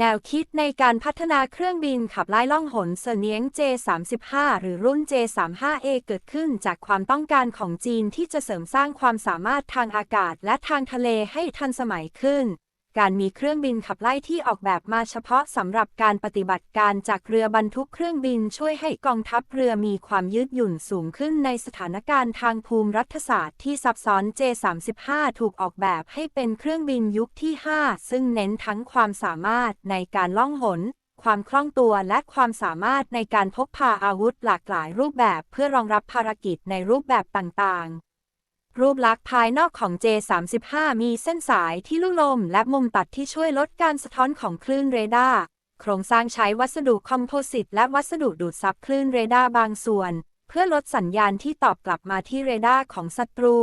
แนวคิดในการพัฒนาเครื่องบินขับไล่ล่องหนเสนียง J35 หรือรุ่น J35A เกิดขึ้นจากความต้องการของจีนที่จะเสริมสร้างความสามารถทางอากาศและทางทะเลให้ทันสมัยขึ้น การมีเครื่องบินขับไล่ที่ออกแบบมาเฉพาะสำหรับการปฏิบัติการจากเรือบรรทุกเครื่องบินช่วยให้กองทัพเรือมีความยืดหยุ่นสูงขึ้นในสถานการณ์ทางภูมิรัฐศาสตร์ที่ซับซ้อน J35 ถูกออกแบบให้เป็นเครื่องบินยุคที่ 5 ซึ่งเน้นทั้งความสามารถในการล่องหน ความคล่องตัวและความสามารถในการพกพาอาวุธหลากหลายรูปแบบเพื่อรองรับภารกิจในรูปแบบต่างๆ รูปลักษณ์ภายนอกของ J35 มีเส้นสายที่ลุ่ลมและมุมตัดที่ช่วยลดการสะท้อนของคลื่นเรดาร์ โครงสร้างใช้วัสดุคอมโพสิตและวัสดุดูดซับคลื่นเรดาร์บางส่วน เพื่อลดสัญญาณที่ตอบกลับมาที่เรดาร์ของศัตรู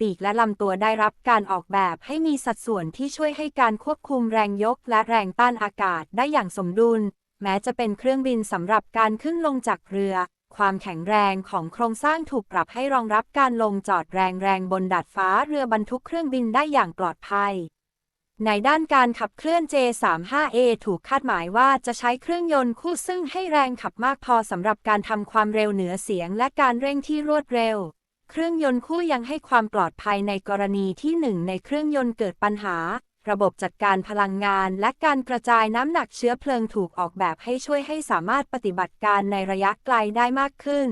ปีกและลำตัวได้รับการออกแบบให้มีสัดส่วนที่ช่วยให้การควบคุมแรงยกและแรงต้านอากาศได้อย่างสมดุล แม้จะเป็นเครื่องบินสำหรับการขึ้นลงจากเรือ ความแข็งแรงของโครงสร้างถูกปรับให้รองรับการลงจอดแรงแรงบนดาดฟ้าเรือบรรทุกเครื่องบินได้อย่างปลอดภัย ในด้านการขับเคลื่อน J35A ถูกคาดหมายว่าจะใช้เครื่องยนต์คู่ซึ่งให้แรงขับมากพอสำหรับการทำความเร็วเหนือเสียงและการเร่งที่รวดเร็ว เครื่องยนต์คู่ยังให้ความปลอดภัยในกรณีที่หนึ่งในเครื่องยนต์เกิดปัญหา ระบบจัดการพลังงานและการกระจายน้ำหนักเชื้อเพลิงถูกออกแบบให้ช่วยให้สามารถปฏิบัติการในระยะไกลได้มากขึ้น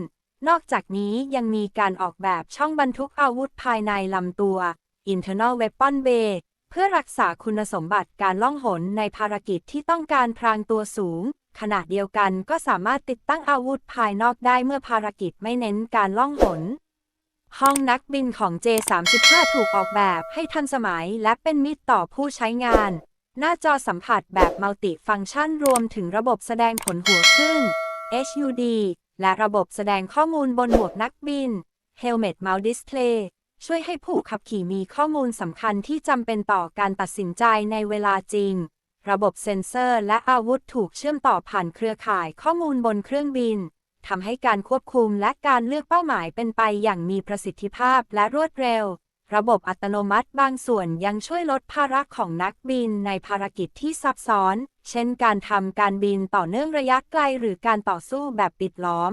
นอกจากนี้ยังมีการออกแบบช่องบรรทุกอาวุธภายในลำตัว internal weapon bay เพื่อรักษาคุณสมบัติการล่องหนในภารกิจที่ต้องการพรางตัวสูง ขณะเดียวกันก็สามารถติดตั้งอาวุธภายนอกได้เมื่อภารกิจไม่เน้นการล่องหน ห้องนักบินของ J35 ถูกออกแบบให้ทันสมัยและเป็นมิตรต่อผู้ใช้งาน หน้าจอสัมผัสแบบมัลติฟังก์ชันรวมถึงระบบแสดงผลหัวขึ้น HUD และระบบแสดงข้อมูลบนหมวกนักบิน Helmet Mount Display ช่วยให้ผู้ขับขี่มีข้อมูลสำคัญที่จำเป็นต่อการตัดสินใจในเวลาจริง ระบบเซ็นเซอร์และอาวุธถูกเชื่อมต่อผ่านเครือข่ายข้อมูลบนเครื่องบิน ทำให้การควบคุมและการเลือกเป้าหมายเป็นไปอย่างมีประสิทธิภาพและรวดเร็ว ระบบอัตโนมัติบางส่วนยังช่วยลดภาระของนักบินในภารกิจที่ซับซ้อน เช่นการทำการบินต่อเนื่องระยะไกลหรือการต่อสู้แบบปิดล้อม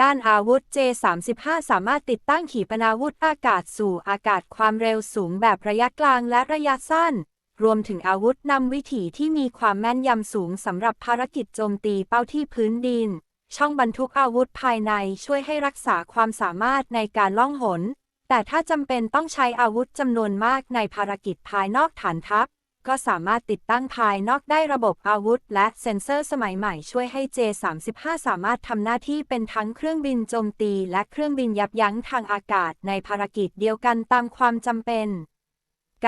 ด้านอาวุธ J35 สามารถติดตั้งขีปนาวุธอากาศสู่อากาศความเร็วสูงแบบระยะกลางและระยะสั้นรวมถึงอาวุธนำวิถีที่มีความแม่นยำสูงสำหรับภารกิจโจมตีเป้าที่พื้นดิน ช่องบรรทุกอาวุธภายในช่วยให้รักษาความสามารถในการล่องหน แต่ถ้าจำเป็นต้องใช้อาวุธจำนวนมากในภารกิจภายนอกฐานทัพ ก็สามารถติดตั้งภายนอกได้ระบบอาวุธ และเซ็นเซอร์สมัยใหม่ช่วยให้ J35 สามารถทำหน้าที่เป็นทั้งเครื่องบินโจมตี และเครื่องบินยับยั้งทางอากาศในภารกิจเดียวกันตามความจำเป็น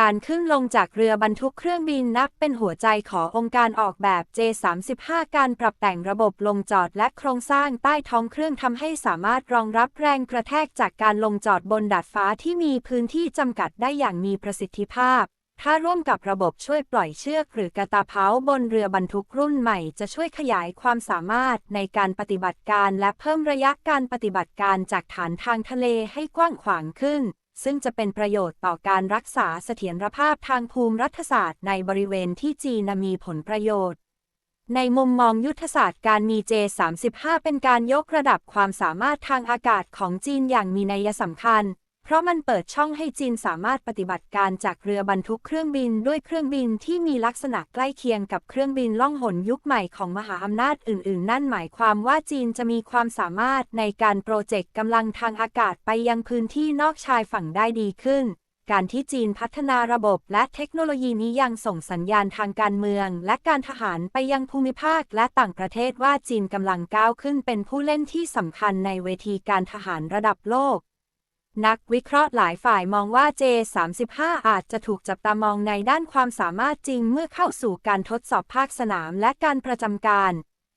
การขึ้นลงจากเรือบรรทุกเครื่องบินนับเป็นหัวใจขององค์การออกแบบ J35 การปรับแต่งระบบลงจอดและโครงสร้างใต้ท้องเครื่องทำให้สามารถรองรับแรงกระแทกจากการลงจอดบนดาดฟ้าที่มีพื้นที่จำกัดได้อย่างมีประสิทธิภาพ ถ้าร่วมกับระบบช่วยปล่อยเชือกหรือกระตาเผาบนเรือบรรทุกรุ่นใหม่จะช่วยขยายความสามารถในการปฏิบัติการและเพิ่มระยะการปฏิบัติการจากฐานทางทะเลให้กว้างขวางขึ้น ซึ่งจะเป็นประโยชน์ต่อการรักษาเสถียรภาพทางภูมิรัฐศาสตร์ในบริเวณที่จีนมีผลประโยชน์ ในมุมมองยุทธศาสตร์การมี J35 เป็นการยกระดับความสามารถทางอากาศของจีนอย่างมีนัยสำคัญ เพราะมันเปิดช่องให้จีนสามารถปฏิบัติการจากเรือบรรทุกเครื่องบินด้วยเครื่องบินที่มีลักษณะใกล้เคียงกับเครื่องบินล่องหนยุคใหม่ของมหาอำนาจอื่น ๆ นั่นหมายความว่าจีนจะมีความสามารถในการโปรเจกต์กำลังทางอากาศไปยังพื้นที่นอกชายฝั่งได้ดีขึ้น การที่จีนพัฒนาระบบและเทคโนโลยีนี้ยังส่งสัญญาณทางการเมือง และการทหารไปยังภูมิภาคและต่างประเทศว่าจีนกำลังก้าวขึ้นเป็นผู้เล่นที่สำคัญในเวทีการทหารระดับโลก นักวิเคราะห์หลายฝ่ายมองว่า J35 อาจจะถูกจับตามองในด้านความสามารถจริงเมื่อเข้าสู่การทดสอบภาคสนามและการประจำการ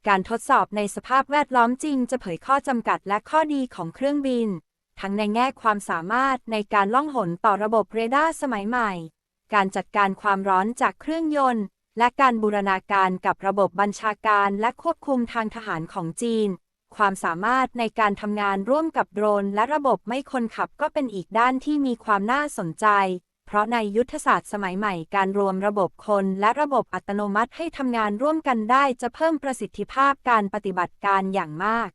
การทดสอบในสภาพแวดล้อมจริงจะเผยข้อจำกัดและข้อดีของเครื่องบิน ทั้งในแง่ความสามารถในการล่องหนต่อระบบเรดาร์สมัยใหม่ การจัดการความร้อนจากเครื่องยนต์ และการบูรณาการกับระบบบัญชาการและควบคุมทางทหารของจีน ความสามารถในการทำงานร่วมกับโดรน และระบบไม่คนขับก็เป็นอีกด้านที่มีความน่าสนใจ เพราะในยุทธศาสตร์สมัยใหม่การรวมระบบคนและระบบอัตโนมัติให้ทำงานร่วมกันได้จะเพิ่มประสิทธิภาพการปฏิบัติการอย่างมาก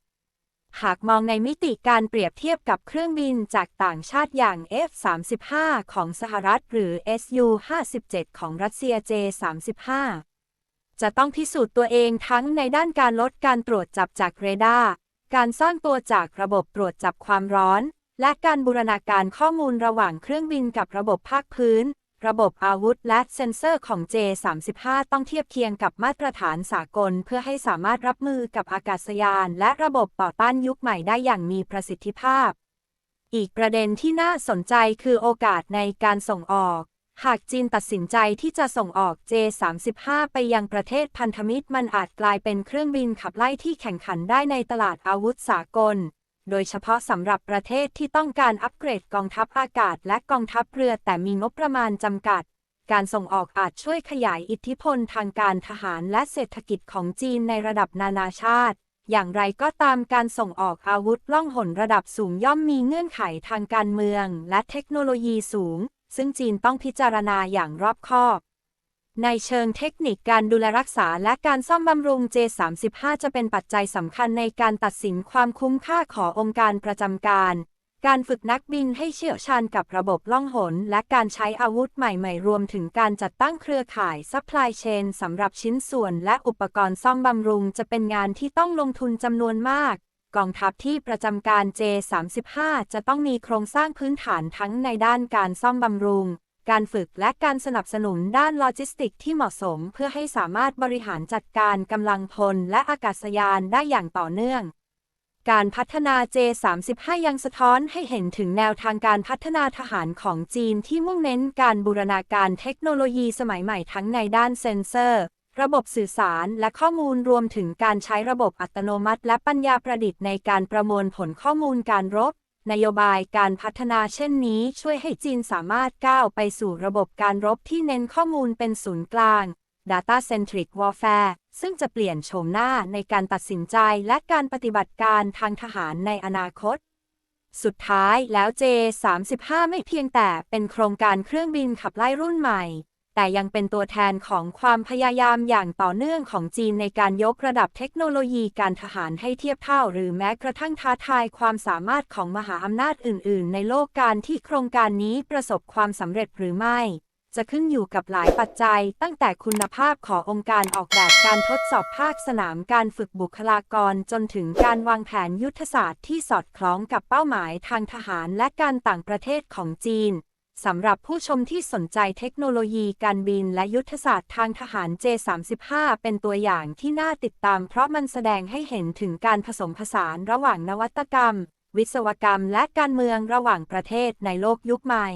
หากมองในมิติการเปรียบเทียบกับเครื่องบินจากต่างชาติอย่าง F-35 ของสหรัฐหรือ Su-57 ของรัสเซีย J-35 จะต้องพิสูจน์ตัวเองทั้งในด้านการลดการตรวจจับจากเรดาร์ การซ่อนตัวจากระบบตรวจจับความร้อน และการบูรณาการข้อมูลระหว่างเครื่องบินกับระบบภาคพื้น ระบบอาวุธและเซ็นเซอร์ของ J35 ต้องเทียบเคียงกับมาตรฐานสากล เพื่อให้สามารถรับมือกับอากาศยาน และระบบต่อต้านยุคใหม่ได้อย่างมีประสิทธิภาพ อีกประเด็นที่น่าสนใจคือโอกาสในการส่งออก หากจีนตัดสินใจที่จะส่งออก J35 ไปยังประเทศพันธมิตรมันอาจกลายเป็นเครื่องบินขับไล่ที่แข่งขันได้ในตลาดอาวุธสากล โดยเฉพาะสำหรับประเทศที่ต้องการอัปเกรดกองทัพอากาศและกองทัพเรือแต่มีงบประมาณจำกัด การส่งออกอาจช่วยขยายอิทธิพลทางการทหารและเศรษฐกิจของจีนในระดับนานาชาติ อย่างไรก็ตามการส่งออกอาวุธล่องหนระดับสูงย่อมมีเงื่อนไขทางการเมือง และเทคโนโลยีสูง ซึ่งจีนต้องพิจารณาอย่างรอบคอบ ในเชิงเทคนิคการดูแลรักษาและการซ่อมบำรุง J35 จะเป็นปัจจัยสำคัญในการตัดสินความคุ้มค่าขององค์การประจำการ การฝึกนักบินให้เชี่ยวชาญกับระบบล่องหน และการใช้อาวุธใหม่ๆ รวมถึงการจัดตั้งเครือข่ายซัพพลายเชนสำหรับชิ้นส่วนและอุปกรณ์ซ่อมบำรุงจะเป็นงานที่ต้องลงทุนจำนวนมาก กองทัพที่ประจำการ J35 จะต้องมีโครงสร้างพื้นฐานทั้งในด้านการซ่อมบำรุง การฝึกและการสนับสนุนด้านโลจิสติกที่เหมาะสม เพื่อให้สามารถบริหารจัดการกำลังพลและอากาศยานได้อย่างต่อเนื่อง การพัฒนา J35 ยังสะท้อนให้เห็นถึงแนวทางการพัฒนาทหารของจีนที่มุ่งเน้นการบูรณาการเทคโนโลยีสมัยใหม่ทั้งในด้านเซ็นเซอร์ ระบบสื่อสารและข้อมูลรวมถึงการใช้ระบบอัตโนมัติ และปัญญาประดิษฐ์ในการประมวลผลข้อมูลการรบ นโยบายการพัฒนาเช่นนี้ช่วยให้จีนสามารถก้าวไปสู่ระบบการรบที่เน้นข้อมูลเป็นศูนย์กลาง Data Centric Warfare ซึ่งจะเปลี่ยนโฉมหน้าในการตัดสินใจและการปฏิบัติการทางทหารในอนาคต สุดท้ายแล้ว J35 ไม่เพียงแต่เป็นโครงการเครื่องบินขับไล่รุ่นใหม่ แต่ยังเป็นตัวแทนของความพยายามอย่างต่อเนื่องของจีนในการยกระดับเทคโนโลยีการทหารให้เทียบเท่า หรือแม้กระทั่งท้าทายความสามารถของมหาอำนาจอื่น ๆ ในโลกการที่โครงการนี้ประสบความสำเร็จหรือไม่ จะขึ้นอยู่กับหลายปัจจัย ตั้งแต่คุณภาพขององค์การออกแบบการทดสอบภาคสนามการฝึกบุคลากรจนถึงการวางแผนยุทธศาสตร์ที่สอดคล้องกับเป้าหมายทางทหารและการต่างประเทศของจีน สำหรับผู้ชมที่สนใจเทคโนโลยีการบินและยุทธศาสตร์ทางทหาร J35 เป็นตัวอย่างที่น่าติดตาม เพราะมันแสดงให้เห็นถึงการผสมผสานระหว่างนวัตกรรม วิศวกรรม และการเมืองระหว่างประเทศในโลกยุคใหม่